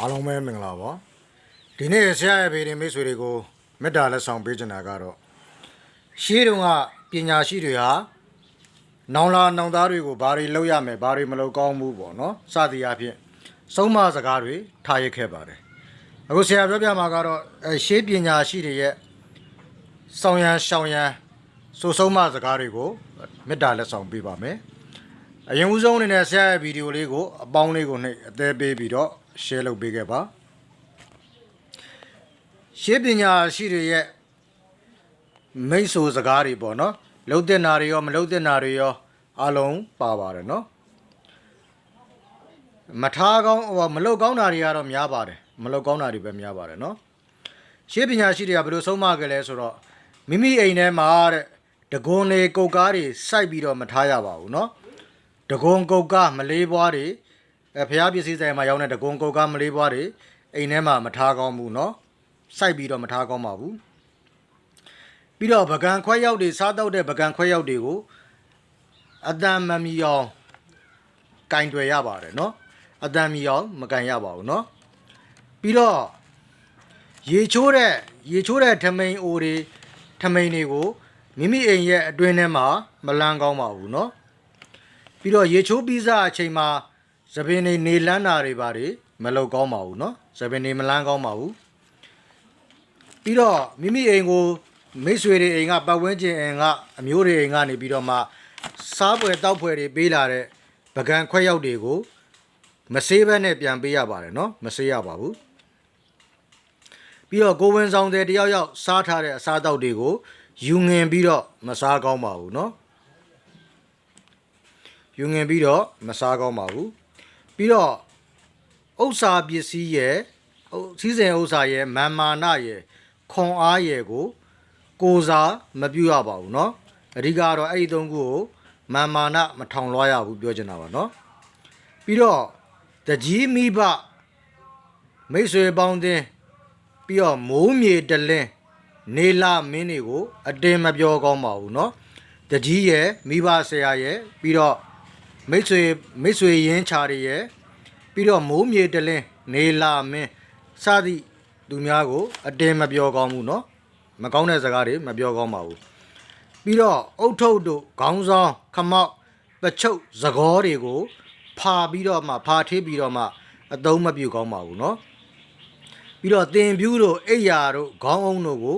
အားလုံးပဲမင်္ဂလာပါဒီနေ့ဆရာရဲ့ဗေဒင်မိတ်ဆွေတွေကိုမေတ္တာလက်ဆောင်ပေးချင်တာကတော့ရှေးတုန်းကပညာရှိတွေဟာနောင်လာနောင်သားတွေကိုဘာတွေလုပ်ရမယ်ဘာတွေမလုပ်ကောင်းဘူးပေါ့နော်စသည်အဖြစ်ဆုံးမစကားတွေထားရခဲ့ပါတယ်အခုဆရာပြောပြမှာကတော့အဲရှေးပညာရှိတွေရဲ့ဆောင်ရန်ရှောင်ရန်ဆိုဆုံးမစကားတွေကိုမေတ္တာလက်ဆောင်ပေးပါမယ်အရင်ဦးဆုံးအနေနဲ့ဆရာရဲ့ဗီဒီယိုလေးကိုအပေါင်းလေးကိုနှိပ်အသေးပေးပြီးတော့ share လုပ်ပေးခဲ့ပါရှင်းပညာရှိတွေရဲ့မိတ်ဆွေစကားတွေပေါ့နော်လှုပ်တဲ့နာတွေရောမလှုပ်တဲ့နာတွေရောအလုံးပါပါတယ်နော်မထားကောင်းဟိုမလှုပ်ကောင်းတာတွေကတော့များပါတယ်မလှုပ်ကောင်းတာတွေပဲများပါတယ်နော်ရှင်းပညာရှိတွေကဘယ်လိုဆုံးမကြလဲဆိုတော့မိမိအိမ်ထဲမှာတဲ့တကွန်လေကုတ်ကားတွေစိုက်ပြီးတော့မထားရပါဘူးနော်ဒဂုံကုတ်ကမလေးပွားတွေ အဲဖျားပစ္စည်းဆိုင်မှာရောက်တဲ့ဒဂုံကုတ်ကမလေးပွားတွေအိမ်ထဲမှာမထားကောင်းဘူးเนาะစိုက်ပြီးတော့မထားကောင်းပါဘူးပြီးတော့ပကံခွဲရောက်တွေစားတော့တဲ့ပကံခွဲရောက်တွေကိုအတန်မမီအောင်ကင်တွယ်ရပါတယ်เนาะအတန်မီအောင်မကန်ရပါဘူးเนาะပြီးတော့ရေချိုးတဲ့ရေချိုးတဲ့ထမိန်အိုတွေထမိန်တွေကိုမိမိအိမ်ရဲ့အတွင်းထဲမှာမလန်းကောင်းပါဘူးเนาะ ပြီးတော့ရေချိုးပြီးစားအချိန်မှာ သပင်နေနေလန်းတာတွေပါတွေမလောက်ကောင်းပါဘူးเนาะသပင်နေမလန်းကောင်းပါဘူးပြီးတော့မိမိအိမ်ကိုမိတ်ဆွေတွေအိမ်ကပတ်ဝန်းကျင်အိမ်ကအမျိုးတွေအိမ်ကနေပြီးတော့မှစားပွဲတောက်ပွဲတွေပေးလာတဲ့ပကံခွက်ရောက်တွေကိုမဆေးဘဲနဲ့ပြန်ပေးရပါတယ်เนาะမဆေးရပါဘူးပြီးတော့ကိုဝင်ဆောင်တဲ့တယောက်ယောက်စားထားတဲ့အစားတောက်တွေကိုယူငင်ပြီးတော့မစားကောင်းပါဘူးเนาะ ယူငင်ပြီးတော့မစားကောင်းပါဘူး ပြီးတော့ဥစ္စာပစ္စည်းရဲ့ဟိုစီးစိမ်ဥစ္စာရဲ့မာမာနရဲ့ခွန်အားရဲ့ကိုကိုစားမပြုရပါဘူးเนาะအဓိကတော့အဲ့ဒီသုံးခုကိုမာမာနမထောင်လွှားရဘူးပြောချင်တာပါเนาะပြီးတော့တကြီးမိဘမိတ်ဆွေပေါင်းတင်ပြီးတော့မိုးမြေတလင်းနေလာမင်းတွေကို အတင်းမပြောကောင်းပါဘူးเนาะတကြီးရဲ့မိဘဆရာရဲ့ပြီးတော့ မိတ်ဆွေမိတ်ဆွေရင်းချာတွေရဲ့ပြီးတော့မိုးမြေတလင်းနေလာမင်းစသည့်သူများကို အတင်းမပြောကောင်းဘူးเนาะမကောင်းတဲ့စကားတွေမပြောကောင်းပါဘူးပြီးတော့အုတ်ထုတ်တို့ခေါင်းဆောင်ခမောက်ပချုပ်သကောတွေကိုဖာပြီးတော့မှဖာထေးပြီးတော့မှအသုံးမပြုကောင်းပါဘူးเนาะပြီးတော့တင်ပြူးတို့အိယာတို့ခေါင်းအုံးတို့ကို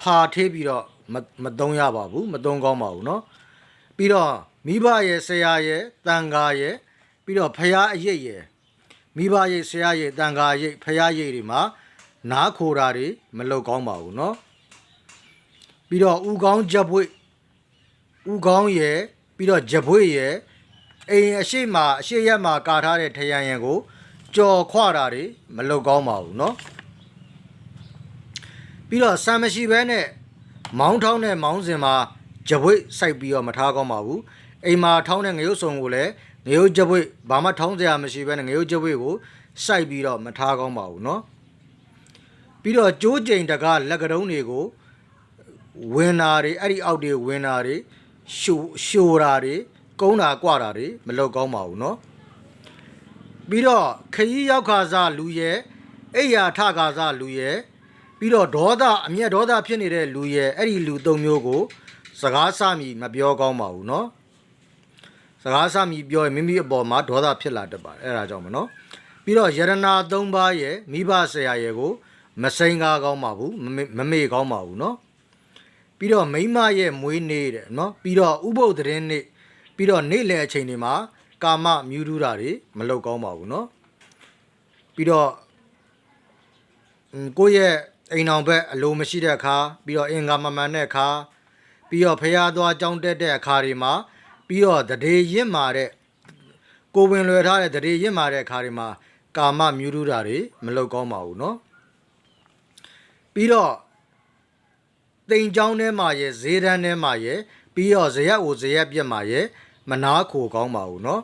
ဖာထေးပြီးတော့မမသုံးရပါဘူးမသုံးကောင်းပါဘူးเนาะ ပြီးတော့ မိဘရဲ့ဆရာရဲ့တန်ခါရဲ့ပြီးတော့ဖရာအရေးရဲ့မိဘရဲ့ဆရာရဲ့တန်ခါရဲ့ဖရာရဲ့တွေမှာနားခိုတာတွေမလုပ်ကောင်းပါဘူးเนาะပြီးတော့ဥကောင်းချက်ပွေဥကောင်းရဲ့ပြီးတော့ဂျပွေရဲ့အိမ်အရှိမအရှိရက်မှာကာထားတဲ့ထရန်ရံကိုကြော်ခွတာတွေမလုပ်ကောင်းပါဘူးเนาะပြီးတော့ဆံမရှိဘဲနဲ့မောင်းထောင်းတဲ့မောင်းစင်မှာကြပွေစိုက်ပြီးတော့မထားကောင်းပါဘူး အိမ်မှာထောင်းတဲ့ငရုတ်စုံကိုလည်းငရုတ်ကြပွေဘာမှထောင်းစရာမရှိဘဲနဲ့ငရုတ်ကြပွေကိုစိုက်ပြီးတော့မထားကောင်းပါဘူးเนาะပြီးတော့ကြိုးကျိန်တကလက်ကတုံးတွေကိုဝင်တာတွေအဲ့ဒီအောက်တွေဝင်တာတွေရှိုရှိုတာတွေကုန်းတာကွတာတွေမလုပ်ကောင်းပါဘူးเนาะပြီးတော့ခရီးရောက်ခါစားလူရဲ့အိယာထခါစားလူရဲ့ပြီးတော့ဒေါသအမျက်ဒေါသဖြစ်နေတဲ့လူရဲ့အဲ့ဒီလူသုံးမျိုးကို စကားစမိမပြောကောင်းပါဘူးเนาะ စကားဆမိပြောရင်မိမိအပေါ်မှာဒေါသဖြစ်လာတတ်ပါတယ်အဲ့ဒါကြောင့်မနော်ပြီးတော့ယရနာ၃ပါးရဲ့မိဘဆရာရဲ့ကို မစိန်ကားကောင်းပါဘူးမမေ့ကောင်းပါဘူးနော်ပြီးတော့မိမရဲ့မွေးနေ့တဲ့နော်ပြီးတော့ဥပုပ်သတင်းနေ့ပြီးတော့နေ့လယ်အချိန်တွေမှာကာမမြူးတူးတာတွေမလုပ်ကောင်းပါဘူးနော်ပြီးတော့ကိုယ့်ရဲ့အိမ်အောင်ဘက်အလိုမရှိတဲ့အခါပြီးတော့အင်္ဂါမမှန်တဲ့အခါပြီးတော့ဖျားသွားကြောင်းတက်တဲ့အခါတွေမှာ ပြီးတော့တရေရင့်မာတဲ့ကိုဝင်လွယ်ထားတဲ့တရေရင့်မာတဲ့အခါတွေမှာကာမမြူးထူးတာတွေမလုပ်ကောင်းပါဘူးเนาะပြီးတော့တိမ်ချောင်းထဲမှာရဲ့ဈေးတန်းထဲမှာရဲ့ပြီးတော့ဇရက်ကိုဇရက်ပြက်မှာရဲ့မနာခိုကောင်းပါဘူးเนาะ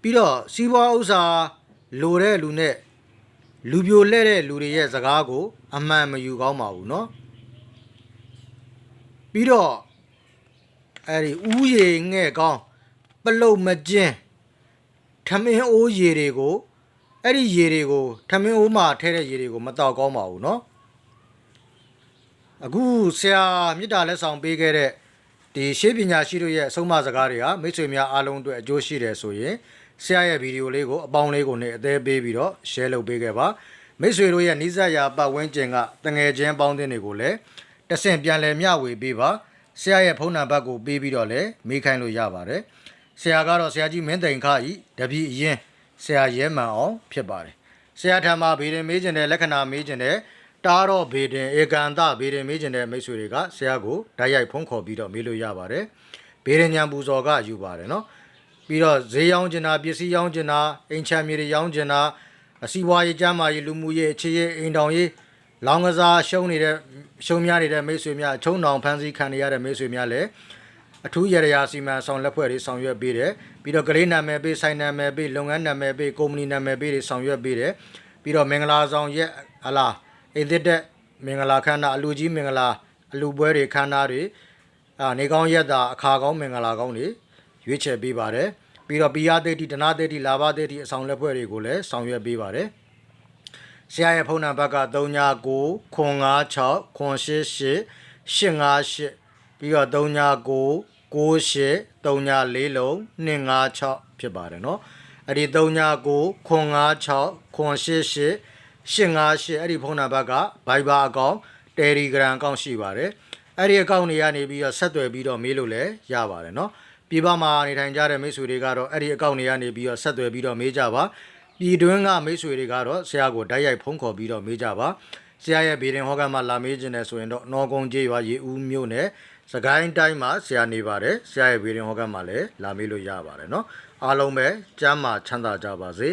ပြီးတော့စီးပွားဥစ္စာလိုတဲ့လူနဲ့လူပြိုလဲတဲ့လူတွေရဲ့စကားကို အမှန်မယူကောင်းပါဘူးเนาะ ပြီးတော့ အဲ့ဒီဥယေငဲ့ကောင်းပလုတ်မကျင်းထမင်းအိုးရေတွေကို အဲ့ဒီရေတွေကိုထမင်းအိုးမှာထဲတဲ့ရေတွေကိုမတောက်ကောင်းပါဘူးเนาะအခုဆရာမြစ်တာလက်ဆောင်ပေးခဲ့တဲ့ဒီရှေးပညာရှိတို့ရဲ့အဆုံးအမစကားတွေဟာမိတ်ဆွေများအားလုံးအတွက်အကျိုးရှိတယ်ဆိုရင်ဆရာရဲ့ဗီဒီယိုလေးကိုအပေါင်းလေးကိုနဲ့အသေးပေးပြီးတော့ share လုပ်ပေးခဲ့ပါမိတ်ဆွေတို့ရဲ့နိစ္စရာပတ်ဝန်းကျင်ကတငယ်ချင်းပေါင်းတင်တွေကိုလည်းတဆင့်ပြန်လည်မျှဝေပေးပါ ဆရာရဲ့ဖုန်းနံပါတ်ကိုပေးပြီးတော့လည်းမေးခိုင်းလို့ရပါတယ်ဆရာကတော့ဆရာကြီးမင်းသိန်ခဤတပည့်အရင်ဆရာရဲမှန်အောင်ဖြစ်ပါတယ်ဆရာထံမှာဗေဒင်မေးခြင်းတဲ့လက္ခဏာမေးခြင်းတဲ့တားတော့ဗေဒင်ဧကန်တဗေဒင်မေးခြင်းတဲ့မိတ်ဆွေတွေကဆရာကိုဓာတ်ရိုက်ဖုန်းခေါ်ပြီးတော့မေးလို့ရပါတယ်ဗေဒင်ညာပူဇော်ကယူပါတယ်နော်ပြီးတော့ဈေးရောင်းကျင်တာပစ္စည်းရောင်းကျင်တာအိမ်ချမ်းမြေတွေရောင်းကျင်တာအစီးပွားရေးကျမ်းမာရေးလူမှုရေးအခြေရေးအိမ်တောင်ရေး လောင်းကစားရှုံးနေတဲ့ရှုံးများနေတဲ့မိတ်ဆွေများအချုံနောင်ဖန်စီခံနေရတဲ့မိတ်ဆွေများလည်းအထူးရရရာစီမံဆောင်လက်ဖွဲ့တွေဆောင်ရွက်ပေးတယ်ပြီးတော့ကလေးနာမည်ပေးဆိုင်နာမည်ပေးလုပ်ငန်းနာမည်ပေးကုမ္ပဏီနာမည်ပေးတွေဆောင်ရွက်ပေးတယ်ပြီးတော့မင်္ဂလာဆောင်ရက်ဟလာအိမ်သစ်တဲ့မင်္ဂလာခန္ဓာအလူကြီးမင်္ဂလာအလူပွဲတွေခန္ဓာတွေအာနေကောင်းရက်တာအခါကောင်းမင်္ဂလာကောင်းတွေရွေးချယ်ပေးပါတယ်ပြီးတော့ပိယသေတိဒနာသေတိလာဘသေတိအဆောင်လက်ဖွဲ့တွေကိုလည်းဆောင်ရွက်ပေးပါတယ် ဆရာရဲ့ဖုန်းနံပါတ်က39 956 988 858ပြီးတော့39 98 394လုံး256ဖြစ်ပါတယ်เนาะအဲ့ဒီ39 956 988 858အဲ့ဒီဖုန်းနံပါတ်က Viber အကောင့် Telegram အကောင့်ရှိပါတယ်အဲ့ဒီအကောင့်တွေကနေပြီးတော့ဆက်သွယ်ပြီးတော့မေးလို့လည်းရပါတယ်เนาะ ပြည်ပမှာနေထိုင်ကြတဲ့မိတ်ဆွေတွေကတော့အဲ့ဒီအကောင့်တွေကနေပြီးတော့ဆက်သွယ်ပြီးတော့မေးကြပါ ပြည်တွင်းကမိတ်ဆွေတွေကတော့ဆရာကိုတိုက်ရိုက်ဖုန်းခေါ်ပြီးတော့မေးကြပါဆရာရဲ့ဗီဒင်ဟောကန်မှာလာမေးခြင်းနဲ့ဆိုရင်တော့နော်ကုန်းကျေးရွာရေဦးမြို့နယ်စကိုင်းတိုင်းမှာဆရာနေပါတယ်ဆရာရဲ့ဗီဒင်ဟောကန်မှာလည်းလာမေးလို့ရပါတယ်เนาะအားလုံးပဲကျမ်းမာချမ်းသာကြပါစေ